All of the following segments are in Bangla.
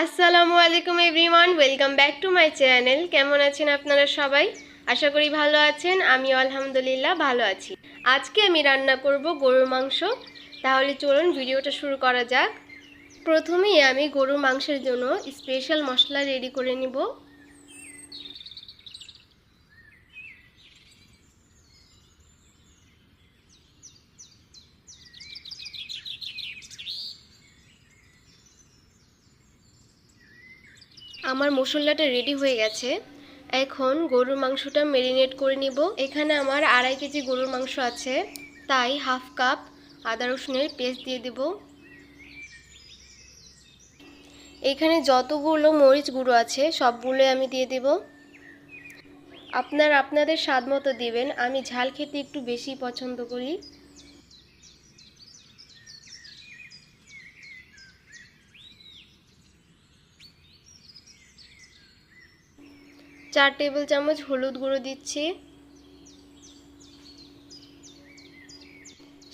আসসালামু আলাইকুম everyone, welcome back to my channel. কেমন আছেন আপনারা সবাই? আশা করি ভালো আছেন আমি আলহামদুলিল্লাহ ভালো আছি। আজকে আমি রান্না করব গরুর মাংস। তাহলে চলুন ভিডিওটা শুরু করা যাক। প্রথমেই আমি গরুর মাংসের জন্য স্পেশাল মশলা রেডি করে নিব। আমার মশলাটা রেডি হয়ে গেছে। এখন গরুর মাংসটা মেরিনেট করে নিব। এখানে আমার আড়াই কেজি গরুর মাংস আছে। তাই হাফ কাপ আদা রসুনের পেস্ট দিয়ে দেব। এখানে যতগুলো মরিচ গুঁড়ো আছে, সবগুলোই আমি দিয়ে দেব। আপনার আপনাদের স্বাদ মতো দিবেন। আমি ঝাল খেতে একটু বেশি পছন্দ করি। চার টেবিল চামচ হলুদ গুঁড়ো দিচ্ছি।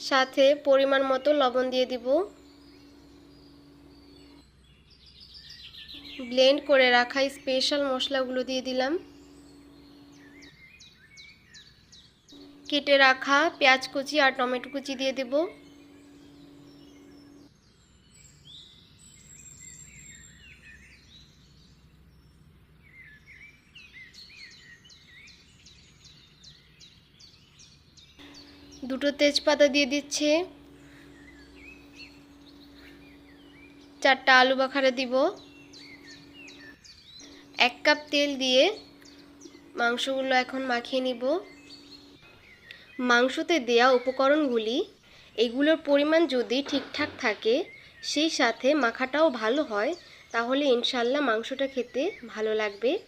সাথে পরিমাণ মতো লবণ দিয়ে দিব। ব্লেন্ড করে রাখা স্পেশাল মশলাগুলো দিয়ে দিলাম। কেটে রাখা পেঁয়াজ কুচি আর টমেটো কুচি দিয়ে দেবো। দুটো তেজপাতা দিয়ে দিচ্ছে। চারটা আলু বাখারা দিব। এক কাপ তেল দিয়ে মাংসগুলো এখন মাখিয়ে নিব। মাংসতে দেয়া উপকরণগুলি, এগুলোর পরিমাণ যদি ঠিকঠাক থাকে, সেই সাথে মাখাটাও ভালো হয়, তাহলে ইনশাল্লাহ মাংসটা খেতে ভালো লাগবে।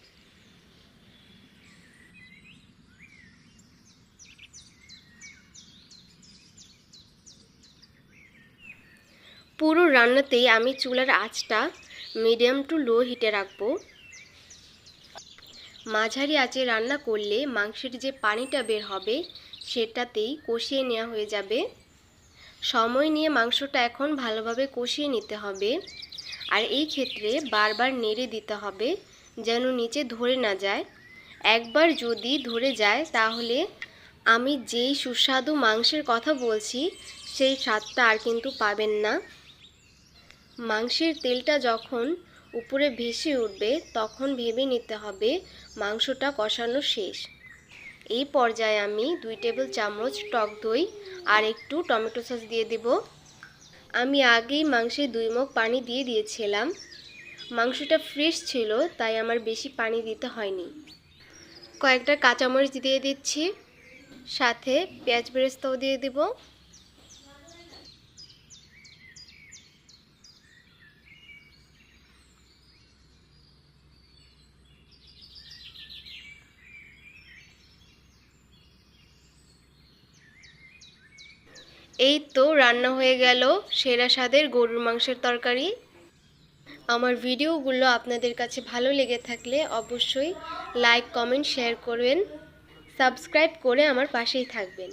পুরো রান্নাতেই আমি চুলার আঁচটা মিডিয়াম টু লো হিটে রাখব। মাঝারি আঁচে রান্না করলে মাংসের যে পানিটা বের হবে, সেটাতেই কষিয়ে নেওয়া হয়ে যাবে। সময় নিয়ে মাংসটা এখন ভালোভাবে কষিয়ে নিতে হবে। আর এই ক্ষেত্রে বারবার নেড়ে দিতে হবে, যেন নিচে ধরে না যায়। একবার যদি ধরে যায়, তাহলে আমি যেই সুস্বাদু মাংসের কথা বলছি, সেই স্বাদটা আর কিন্তু পাবেন না। মাংসের তেলটা যখন উপরে ভেসে উঠবে, তখন ভেবে নিতে হবে মাংসটা কষানো শেষ। এই পর্যায়ে আমি দুই টেবিল চামচ টক দই আর একটু টমেটো সস দিয়ে দেব। আমি আগেই মাংসে দুই মুখ পানি দিয়ে দিয়েছিলাম। মাংসটা ফ্রেশ ছিল, তাই আমার বেশি পানি দিতে হয়নি। কয়েকটা কাঁচামরিচ দিয়ে দিচ্ছি। সাথে পেঁয়াজ বেরেস্তাও দিয়ে দেবো। এই তো রান্না হয়ে গেল সেরা স্বাদের গরুর মাংসের তরকারি। আমার ভিডিওগুলো আপনাদের কাছে ভালো লেগে থাকলে অবশ্যই লাইক কমেন্ট শেয়ার করবেন। সাবস্ক্রাইব করে আমার পাশেই থাকবেন।